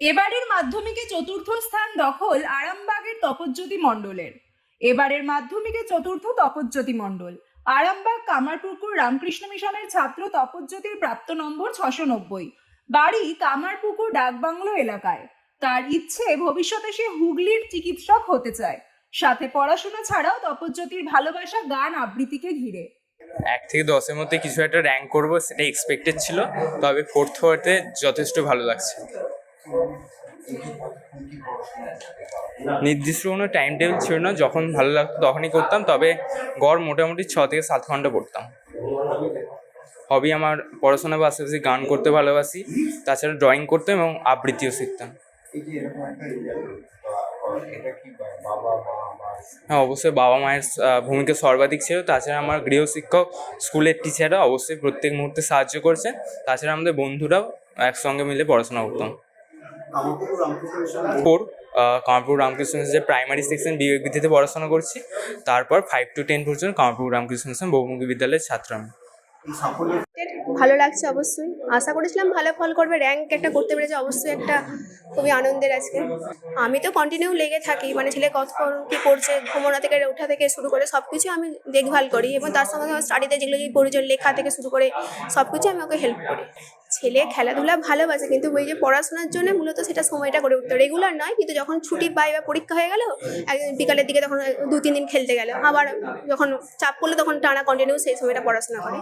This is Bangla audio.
এবারের মাধ্যমিকে চতুর্থ স্থান দখল আরামবাগের তপজ্যোতি মণ্ডলের। এবারের মাধ্যমিকে চতুর্থ তপজ্যোতি মণ্ডল। আরামবাগ, কামারপুকুর, রামকৃষ্ণ মিশনের ছাত্র তপজ্যোতির প্রাপ্ত নম্বর ছশো নব্বই। বাড়ি কামারপুকুর, ডাকবাংলো এলাকায়। তার ইচ্ছে ভবিষ্যতে সে হুগলির চিকিৎসক হতে চায়। সাথে পড়াশোনা ছাড়াও তপজ্যোতির ভালোবাসা গান আবৃত্তিকে ঘিরে। এক থেকে দশের মধ্যে কিছু একটা র্যাঙ্ক করব, সেটা এক্সপেক্টেড ছিল। তবে ফোর্থ হওয়াতে যথেষ্ট ভালো লাগছে। নির্দিষ্ট কোনো টাইম টেবিল ছিল না, যখন ভালো লাগতো তখনই করতাম, তবে গড় মোটামুটি ছ থেকে সাত ঘণ্টা পড়তাম। হবি আমার পড়াশোনার পাশাপাশি গান করতে ভালোবাসি, তাছাড়া ড্রয়িং করতাম এবং আবৃত্তিও শিখতাম। হ্যাঁ অবশ্যই বাবা মায়ের ভূমিকা সর্বাধিক ছিল, তাছাড়া আমার গৃহ শিক্ষক স্কুলের টিচাররা অবশ্যই প্রত্যেক মুহূর্তে সাহায্য করছে তাছাড়া আমাদের বন্ধুরাও একসঙ্গে মিলে পড়াশোনা করতাম। ফোর কামারপুর রামকৃষ্ণ যে প্রাইমারি সেকশন বিবেক বিদ্যাতে পড়াশোনা করছি তারপর ফাইভ টু টেন পর্যন্ত কামারপুর রামকৃষ্ণ মিশন বহুমুখী বিদ্যালয়ের ছাত্র আমি। ভালো লাগছে অবশ্যই। আশা করেছিলাম ভালো ফল করবে র্যাঙ্ক একটা করতে পেরেছে অবশ্যই একটা খুবই আনন্দের আজকে। আমি তো কন্টিনিউ লেগে থাকি মানে ছেলে কতক্ষণ কী করছে ঘুমোনো থেকে ওঠা থেকে শুরু করে সব কিছু আমি দেখভাল করি এবং তার সঙ্গে সঙ্গে স্টাডিতে যেগুলো প্রয়োজন লেখা থেকে শুরু করে সব কিছু আমি ওকে হেল্প করি। ছেলে খেলাধুলা ভালোবাসে, কিন্তু ওই যে পড়াশোনার জন্য মূলত সেটা সময়টা করে উঠতো। রেগুলার নয়, কিন্তু যখন ছুটি পায় বা পরীক্ষা হয়ে গেল, একদিন বিকালের দিকে তখন দু তিন দিন খেলতে গেল। আবার যখন চাপ পড়ল তখন টানা কন্টিনিউ সেই সময়টা পড়াশোনা করে।